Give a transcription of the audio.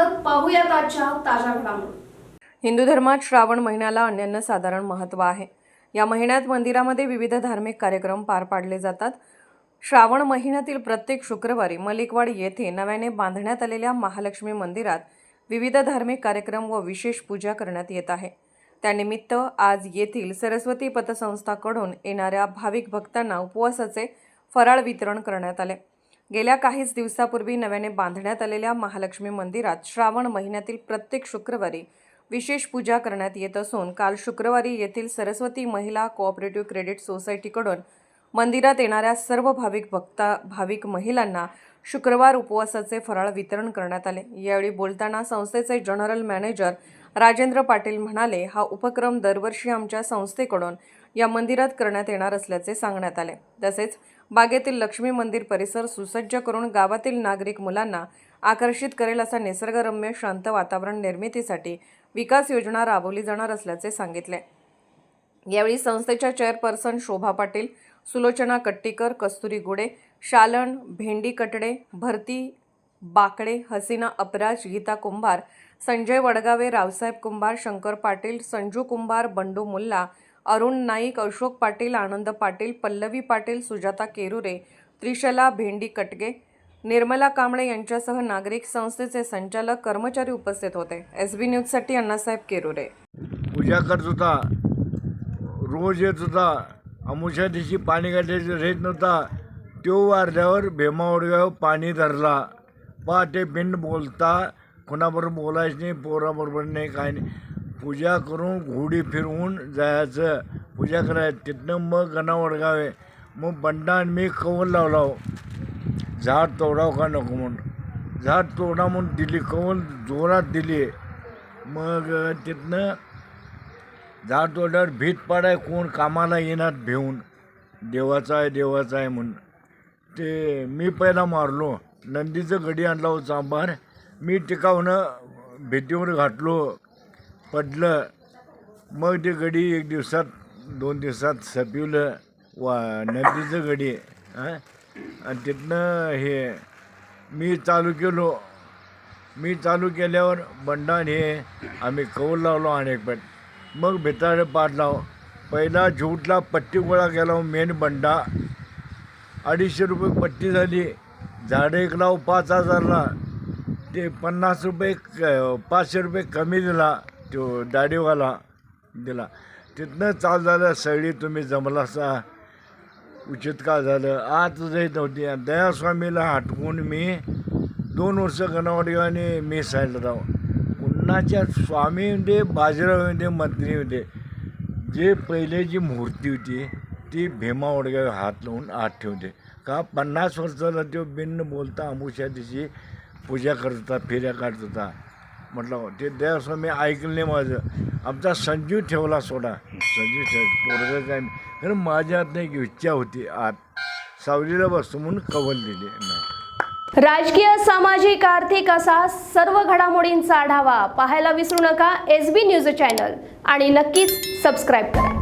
स्वागत पाहूयात आजच्या ताज्या घडामोडी. हिंदू धर्मात श्रावण महिन्याला अनन्यसाधारण महत्त्व आहे. या महिन्यात मंदिरामध्ये विविध धार्मिक कार्यक्रम पार पाडले जातात. श्रावण महिन्यातील प्रत्येक शुक्रवारी मलिकवाड येथे नव्याने बांधण्यात आलेल्या महालक्ष्मी मंदिरात विविध धार्मिक कार्यक्रम व विशेष पूजा करण्यात येत आहे. त्यानिमित्त आज येथील सरस्वती पतसंस्थाकडून येणाऱ्या भाविक भक्तांना उपवासाचे फराळ वितरण करण्यात आले. गेल्या काहीच दिवसापूर्वी नव्याने बांधण्यात आलेल्या महालक्ष्मी मंदिरात श्रावण महिन्यातील प्रत्येक शुक्रवारी विशेष पूजा करण्यात येत असून काल शुक्रवारी येथील सरस्वती महिला कोऑपरेटिव्ह क्रेडिट सोसायटीकडून मंदिरात येणाऱ्या सर्व भाविक भक्ता भाविक महिलांना शुक्रवार उपवासाचे फराळ वितरण करण्यात आले. यावेळी बोलताना संस्थेचे जनरल मॅनेजर राजेंद्र पाटील म्हणाले हा उपक्रम दरवर्षी आमच्या संस्थेकडून या मंदिरात करण्यात येणार असल्याचे सांगण्यात आले. तसेच बागेतील लक्ष्मी मंदिर परिसर सुसज्ज करून गावातील नागरिक मुलांना आकर्षित करेल असा निसर्गरम्य शांत वातावरण निर्मितीसाठी विकास योजना राबवली जाणार असल्याचे सांगितले. यावेळी संस्थेच्या चेअरपर्सन शोभा पाटील सुलोचना कट्टीकर कस्तुरी गुडे शालन भेंडी कटडे भरती बाकडे हसीना अपराज गीता कुंभार संजय वडगावे रावसाहेब कुंभार शंकर पाटील संजू कुंभार बंडू मुल्ला अरुण नाईक अशोक पाटील आनंद पाटील पल्लवी पाटील सुजाता केरुरे त्रिशला भेंडी कटगे निर्मला कांबळे यांच्यासह नागरिक संस्थेचे संचालक कर्मचारी उपस्थित होते. एस बी न्यूजसाठी अण्णासाहेब केरुरे. पूजा करत होता. रोज येत होता. अमुषा दिवशी पाणी काढायचं रेत नव्हता. तो वारल्यावर भीमावडगाव पाणी धरला. पहाटे बिंड बोलता कोणाबरोबर बोलायचं नाही पोराबरोबर नाही काय नाही. पूजा करून घोडी फिरवून जायचं. पूजा करायचं तिथनं मग गणावडगाव आहे मग बंडा आणि मी कवर लावला. हो. झाड तोडाव का नको म्हणून. झाड तोडा म्हणून दिली कौल जोरात दिली. मग तिथनं झाड तोडल्यावर भीत पाडाय कोण कामाला येणार भिवून देवाचा आहे देवाचा आहे म्हणून. ते मी पहिला मारलो. नंदीचं गडी आणला हो चांभार मी टिकावणं भीतीवर घातलो. पडलं. मग ते गडी एक दिवसात दोन दिवसात सपिवलं. वा नदीचं गडी हां? आणि तिथनं हे मी चालू केलो. मी चालू केल्यावर बंडान हे आम्ही कौल लावलो अनेक पण मग भिताडे पाडलाव पहिला झूटला पट्टी गोळा केला हो मेन बंडा. अडीचशे रुपये पट्टी झाली. झाडं एक लाव पाच हजारला. ते पन्नास रुपये क पाचशे रुपये कमी दिला. तो दाढीवाला दिला. तिथनं चाल झालं सगळी तुम्ही जमला असा उचित का झालं? आज जाईत नव्हती. दयास्वामीला हटवून मी दोन वर्ष गणवाडीवाने मी साईडला राहू पुन्हाच्या स्वामी होते बाजीराव होते मंत्री होते जे पहिले जी मूर्ती होती ती भीमा वडगाव हात लावून आत ठेवते का पन्नास वर्षाला तो बिन्न बोलता अमुषा दिवशी पूजा करत होता फेऱ्या काढत होता. म्हटलं ते देवास्वामी ऐकलं नाही माझं. आमचा संजीव ठेवला सोडा. संजीव ठेव पोरगं काय कारण माझ्यात एक इच्छा होती. आत सावलीला बसतो म्हणून कवल दिली नाही. राजकीय सामाजिक आर्थिक असा सर्व घडामोडींचा आढावा पाहायला विसरू नका. S B news channel. आणि नक्कीच सबस्क्राईब करा.